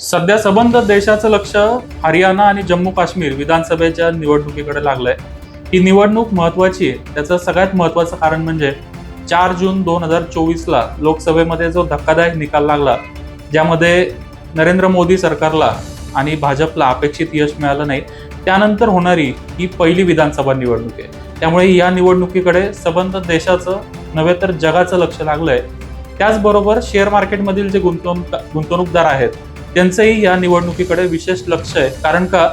सध्या सबंध देशाचं लक्ष हरियाणा आणि जम्मू काश्मीर विधानसभेच्या निवडणुकीकडे लागलंय. ही निवडणूक महत्वाची आहे. त्याचं सगळ्यात महत्वाचं कारण म्हणजे चार जून दोन हजार चोवीसला लोकसभेमध्ये जो धक्कादायक निकाल लागला ज्यामध्ये नरेंद्र मोदी सरकारला आणि भाजपला अपेक्षित यश मिळालं नाही त्यानंतर होणारी ही पहिली विधानसभा निवडणूक आहे. त्यामुळे या निवडणुकीकडे सबंध देशाचं नव्हे तर जगाचं लक्ष लागलं आहे त्याचबरोबर शेअर मार्केटमधील जे गुंतवणूक गुंतवणूकदार आहेत त्यांचंही या निवडणुकीकडे विशेष लक्ष आहे. कारण का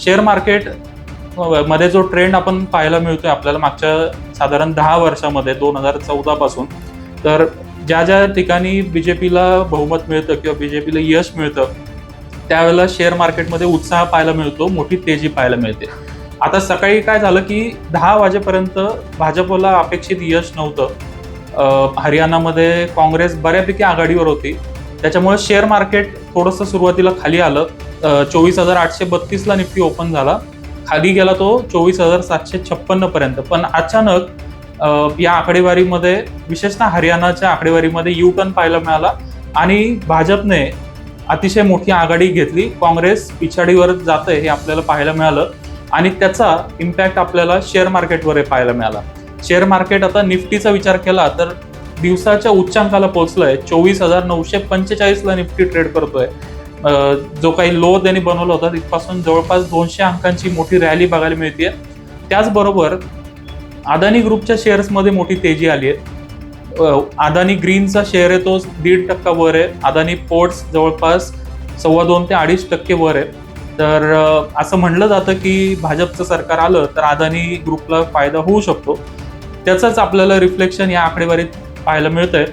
शेअर मार्केटमध्ये जो ट्रेंड आपण पाहायला मिळतोय आपल्याला मागच्या साधारण दहा वर्षामध्ये दोन हजार चौदा पासून तर ज्या ज्या ठिकाणी बीजेपीला बहुमत मिळतं किंवा बीजेपीला यश मिळतं त्यावेळेला शेअर मार्केटमध्ये उत्साह पाहायला मिळतो मोठी तेजी पाहायला मिळते. आता सकाळी काय झालं की दहा वाजेपर्यंत भाजपला अपेक्षित यश नव्हतं. हरियाणामध्ये काँग्रेस बऱ्यापैकी आघाडीवर होती. त्याच्यामुळे शेअर मार्केट थोडंसं सुरुवातीला खाली आलं. चोवीस हजार आठशे बत्तीसला निफ्टी ओपन झाला. खाली गेला तो चोवीस हजार सातशे छप्पन्नपर्यंत पण अचानक या आकडेवारीमध्ये विशेषतः हरियाणाच्या आकडेवारीमध्ये यू टर्न पाहायला मिळाला आणि भाजपने अतिशय मोठी आघाडी घेतली. काँग्रेस पिछाडीवर जातंय हे आपल्याला पाहायला मिळालं आणि त्याचा इम्पॅक्ट आपल्याला शेअर मार्केटवर पाहायला मिळाला. शेअर मार्केट आता निफ्टीचा विचार केला तर दिवसाच्या उच्चांकाला पोहोचलाय. चोवीस हजार नऊशे पंचेचाळीसला निफ्टी ट्रेड करतोय. जो काही लो त्यांनी बनवला होता तिथपासून जवळपास दोनशे अंकांची मोठी रॅली बघायला मिळते त्याचबरोबर अदानी ग्रुपच्या शेअर्समध्ये मोठी तेजी आली आहे अदानी ग्रीनचा शेअर आहे तो दीड टक्का वर आहे. अदानी पोर्ट्स जवळपास सव्वा दोन ते अडीच टक्के वर आहे. तर असं म्हटलं जातं की भाजपचं सरकार आलं तर अदानी ग्रुपला फायदा होऊ शकतो. त्याचंच आपल्याला रिफ्लेक्शन या आकडेवारीत पाहायला मिळतंय.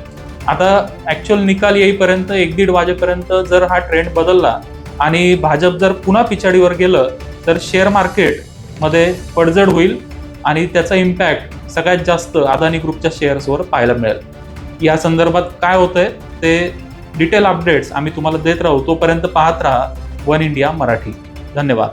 आता ऍक्च्युअल निकाल येईपर्यंत एक दीड वाजेपर्यंत जर हा ट्रेंड बदलला आणि भाजप जर पुन्हा पिछाडीवर गेलं तर शेअर मार्केटमध्ये पडझड होईल आणि त्याचा इम्पॅक्ट सगळ्यात जास्त अदानी ग्रुपच्या शेअर्सवर पाहायला मिळेल. या संदर्भात काय होतंय ते डिटेल अपडेट्स आम्ही तुम्हाला देत राहू. तोपर्यंत पाहत राहा वन इंडिया मराठी. धन्यवाद.